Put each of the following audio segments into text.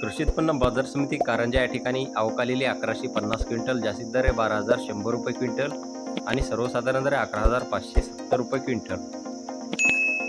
कृषी उत्पन्न बाजार समिती कारंजा या ठिकाणी अवकालेली अकराशे पन्नास क्विंटल जास्तीत दर आहे बारा हजार शंभर रुपये क्विंटल आणि सर्वसाधारण दर अकरा हजार पाचशे सत्तर रुपये क्विंटल.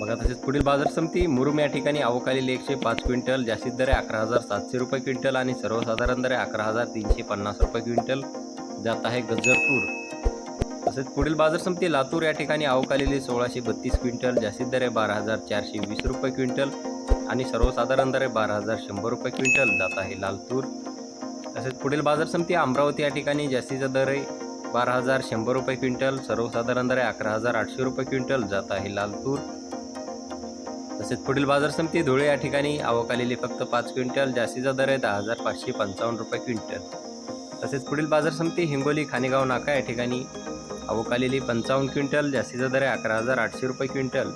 बघा तसेच पुढील बाजार समिती मुरुम या ठिकाणी अवकालेली एकशे पाच क्विंटल जास्तीत दर अकरा हजार सातशे रुपये क्विंटल आणि सर्वसाधारण दर अकरा हजार तीनशे पन्नास रुपये क्विंटल. जात आहे गजरपूर. तसेच पुढील बाजार समिती लातूर या ठिकाणी अवकालेली सोळाशे बत्तीस क्विंटल जास्तीत दर आहे बारा हजार चारशे वीस रुपये क्विंटल. आणि सर्वसाधारण दर आहे बारा हजार शंभर रुपये क्विंटल जात आहे लाल तूर. तसेच पुढील बाजार समिती अमरावती या ठिकाणी जास्तीचा दर आहे. बारा हजार शंभर रुपये क्विंटल सर्वसाधारण दर आहे अकरा हजार आठशे रुपये क्विंटल जात आहे लाल तूर. तसेच पुढील बाजार समिती धुळे या ठिकाणी आवक आलेली फक्त पाच क्विंटल जास्तीचा दर आहे दहा हजार पाचशे पंचावन्न रुपये क्विंटल. तसेच पुढील बाजार समिती हिंगोली खानेगाव नाका या ठिकाणी आवक आलेली पंचावन्न क्विंटल जास्तीचा दर आहे अकरा हजार आठशे रुपये क्विंटल.